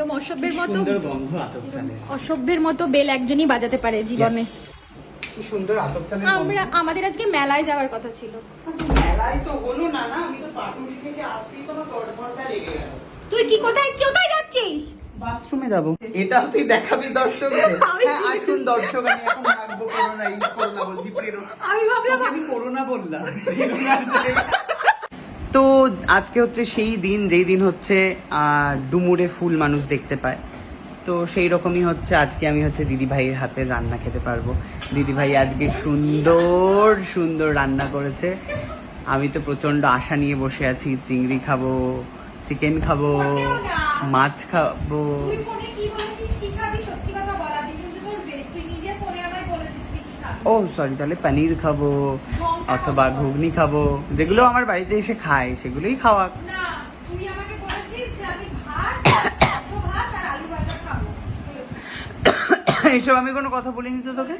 এরকম অসভ্যের মতো অসভ্যের মতো বেল একজনই বাজাতে পারে জীবনে। কি সুন্দর আমরা আমাদের আজকে মেলায় যাওয়ার কথা ছিল। মেলায় তো হলো না না আমি তো পাটুরি থেকে আসতেই তো আমার দশ ঘণ্টা লেগে গেল। তুই কি কোথায় কোথায় যাচ্ছিস? বাথরুমে যাব। এটাও তুই দেখাবি দর্শকদের? আমি হ্যাঁ আসুন দর্শক আমি এখন রাখব করোনা এই করোনা বলছি প্রেরণা। আমি ভাবলাম আমি করোনা বললাম। তো আজকে হচ্ছে সেই দিন যেই দিন হচ্ছে ডুমুরে ফুল মানুষ দেখতে পায়। তো সেই রকমই হচ্ছে আজকে আমি হচ্ছে দিদি ভাইয়ের হাতের রান্না খেতে পারব। দিদি ভাই আজকে সুন্দর সুন্দর রান্না করেছে। আমি তো প্রচণ্ড আশা নিয়ে বসে আছি চিংড়ি খাব চিকেন খাব মাছ খাবি। ও সরি তাহলে পনির খাব। অথবা ঘুগনি খাব যেগুলো আমার বাড়িতে এসে খায় সেগুলোই খাওয়া। যে আমি এসব কোনো কথা বলিনি তো তোকে।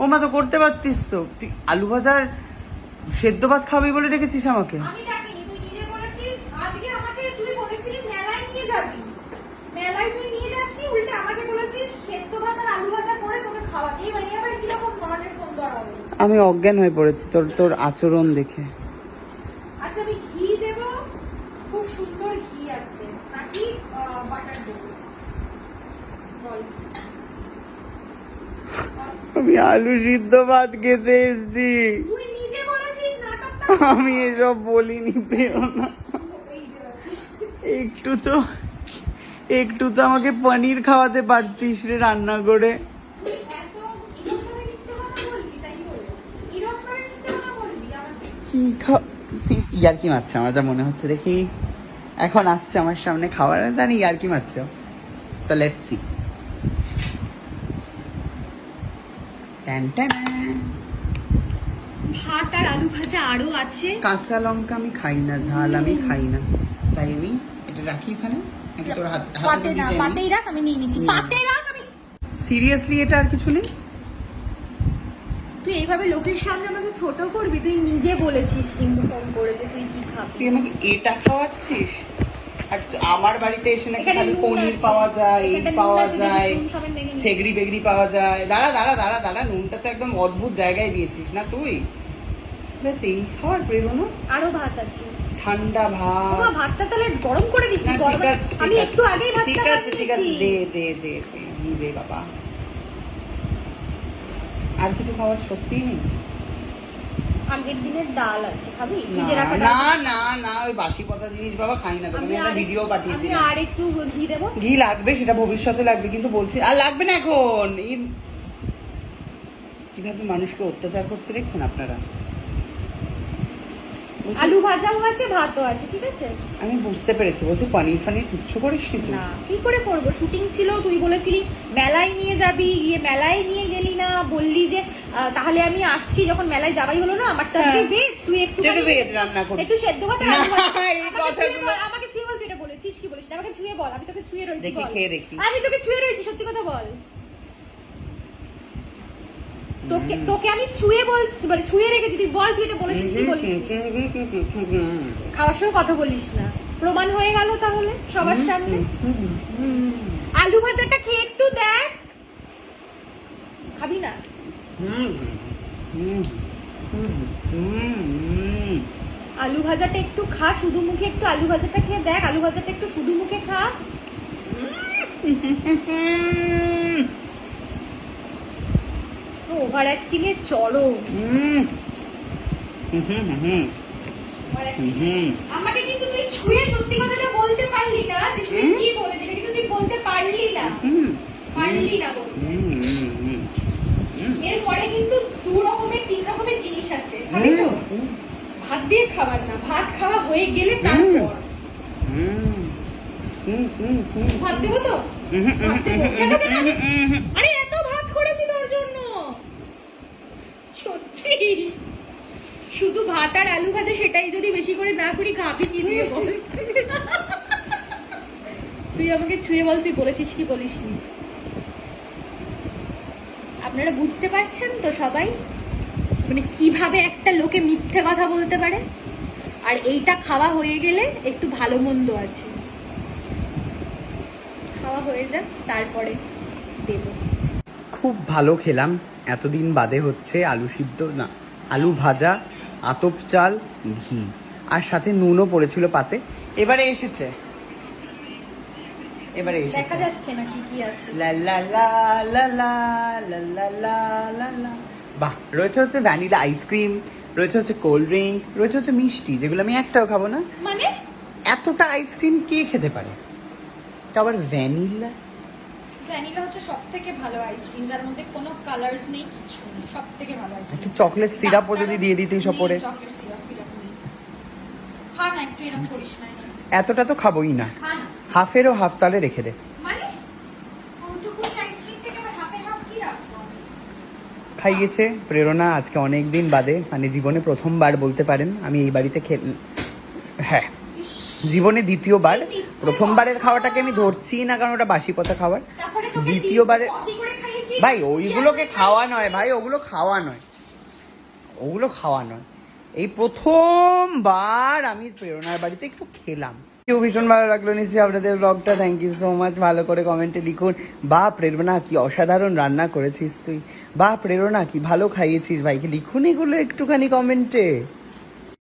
ও মা তো করতে পারতিস তো। তুই আলু ভাজার সেদ্ধ ভাত খাবি বলে রেখেছিস আমাকে? মেলায় তুই নিয়ে যাসনি উল্টে আমাকে বলেছিস সেদ্ধ ভাত আর আলু ভাজা করে তোকে খাওয়াতে এই মানে আবার কীরকম ধরনের ফোন ধরা হলো আমি অজ্ঞান হয়ে পড়েছি তোর তোর আচরণ দেখে। আচ্ছা আমি ঘি দেব। খুব সুন্দর ঘি আছে। নাকি বাটার দেবো? আমি আলু সিদ্ধ ভাত খেতে এসছি। আমি এসব বলিনি প্রেরণা এই একটু তো একটু তো আমাকে পনির খাওয়াতে পারতিস রে রান্না করে তুই এত ইরকমভাবে মিথ্যে কথা বলবি তাই বলে ইরকমভাবে মিথ্যে কথা বলবি আমাকে কি খা কি মারছে আমার যা মনে হচ্ছে দেখি। এখন আসছে আমার সামনে খাবার জানি ইয়ার কি মারছে সো লেটস সি ভাত আর আলু ভাজা আরও আছে। কাঁচা লঙ্কা আমি খাই না ঝাল আমি খাই না। তাই আমি এটা রাখি এখানে? নাকি তোর হাত পাতে না পাতেই রাখ আমি নিয়ে নিচ্ছি। পাতে রাখ আমি সিরিয়াসলি এটা আর কিছু নেই? তুই এইভাবে লোকের সামনে আমাকে ছোট করবি তুই নিজে বলেছিস কিন্তু ফোন করে যে তুই কি খাবি। তুই আমাকে এটা খাওয়াচ্ছিস? আর আমার বাড়িতে এসে নাকি খালি পনির পাওয়া যায় এই পাওয়া যায়। ছেগড়ি বেগড়ি পাওয়া যায়। দাঁড়া দাঁড়া দাঁড়া দাঁড়া নুনটা তো একদম অদ্ভুত জায়গায় দিয়েছিস না তুই? ব্যাস এই খাওয়ার প্রেরণা? আরও ভাত আছে। ঠান্ডা ভাত। ভাতটা তাহলে গরম করে দিচ্ছি আমি। একটু আগেই ভাতটা ঠিক আছে ঠিক আছে। দে দে দে দে বাবা। আর কিছু খাওয়ার সত্যিই নেই। আগের দিনের ডাল আছে খাবি? রাখা না না না ওই বাসি পচা জিনিস বাবা খাই না আমি একটা ভিডিও পাঠিয়েছি আমি আর একটু ঘি দেবো? ঘি লাগবে সেটা ভবিষ্যতে লাগবে কিন্তু বলছি আর লাগবে না এখন। কীভাবে মানুষকে অত্যাচার করতে দেখছেন আপনারা? আলু ভাজাও আছে ভাতও আছে ঠিক আছে? আমি বুঝতে পেরেছি বলছি পনির ফানির কিচ্ছু করিস না কি করে করব? শুটিং ছিল তুই বলেছিলি মেলায় নিয়ে যাবি গিয়ে মেলায় নিয়ে গেলি। না বললি যে তাহলে আমি আসছি যখন মেলায় যাবাই হলো না? আমার তো আজকে হ্যাঁ। ভেজ তুই একটু একটু রান্না করিস। একটু সেদ্ধ ভাত আমাকে ছুঁয়ে বল, তুই এটা বলেছিস কি বলিস আমাকে ছুঁয়ে বল আমি তোকে ছুঁয়ে রয়েছি দেখি, খেয়ে দেখি। আমি তোকে ছুঁয়ে রয়েছি সত্যি কথা বল। তোকে তোকে আমি ছুঁয়ে বলছি মানে ছুঁয়ে রেখেছি তুই বল তুই এটা বলেছিস কি বলিস? খাওয়ার সময় কথা বলিস না। প্রমাণ হয়ে গেল তাহলে সবার সামনে। আলু ভাজাটা খেয়ে খাবি না? আলু ভাজাটা একটু খা শুধু মুখে একটু আলু ভাজাটা খেয়ে দেখ আলু ভাজাটা একটু শুধু মুখে খা। ওভার অ্যাক্টিং এর চরম। আমাকে কিন্তু তুই ছুঁয়ে সত্যি কথাটা বলতে পারলি না যে তুই। কি বলেছিলি কিন্তু তুই বলতে পারলি না। পারলি না বলতে। এরপরে কিন্তু দু রকমের তিন রকমের জিনিস আছে। ভাত দিয়ে খাবার না ভাত খাওয়া হয়ে গেলে তারপর। ভাত দেবো তো? ভাত আরে এত ভাত করেছি তোর জন্য। সত্যি। শুধু ভাত আর আলু ভাজা সেটাই যদি বেশি করে না করি কাপি কিনে তুই আমাকে ছুঁয়ে বল তুই বলেছিস কি বলিসনি? আপনারা বুঝতে পারছেন তো সবাই? মানে কীভাবে একটা লোকে মিথ্যে কথা বলতে পারে? আর এইটা খাওয়া হয়ে গেলে একটু ভালো মন্দ আছে। খাওয়া হয়ে যাক, তারপরে দেবো। খুব ভালো খেলাম। এতদিন বাদে হচ্ছে আলু সিদ্ধ, না, আলু ভাজা, আতপ চাল, ঘি। আর সাথে নুনও পড়েছিল পাতে। এবারে এসেছে। এবারে দেখা যাচ্ছে না কি কি আছে। লা লা লা লা লা লা লা লা লা লা। বাহ রয়েছে হচ্ছে ভ্যানিলা আইসক্রিম রয়েছে হচ্ছে কোল্ড ড্রিঙ্ক রয়েছে হচ্ছে মিষ্টি যেগুলো আমি একটাও খাব না। মানে? এতটা আইসক্রিম কে খেতে পারে? তো আবার ভ্যানিলা? ভ্যানিলা হচ্ছে সব থেকে ভালো আইসক্রিম যার মধ্যে কোনো কালার্স নেই কিছু নেই সব থেকে ভালো একটু আইসক্রিম চকলেট সিরাপও যদি দিয়ে দিতে সব পরে। চকলেট সিরাপ ফিরাপ নেই খা না একটু এরকম করিস না এতটা তো খাবোই না। খা না হাফেরও হাফ তালে রেখে দে। মানে? খাইয়েছে প্রেরণা আজকে অনেক দিন বাদে মানে জীবনে প্রথমবার বলতে পারেন আমি এই বাড়িতে খেল হ্যাঁ। জীবনে দ্বিতীয়বার প্রথমবারের খাওয়াটাকে আমি ধরছি না কারণ ওটা বাসি পথা খাবার দ্বিতীয়বারে ভাই ওইগুলোকে খাওয়া নয় ভাই ওগুলো খাওয়া নয়। ওগুলো খাওয়া নয়। এই প্রথমবার আমি প্রেরণার বাড়িতে একটু খেলাম। কেউ ভীষণ ভালো লাগল নিশ্চয়ই আপনাদের ব্লগটা থ্যাংক ইউ সো মাচ ভালো করে কমেন্টে লিখুন। বা প্রেরণা কি অসাধারণ রান্না করেছিস তুই। বা প্রেরণা কি ভালো খাইয়েছিস ভাইকে লিখুন এগুলো একটুখানি কমেন্টে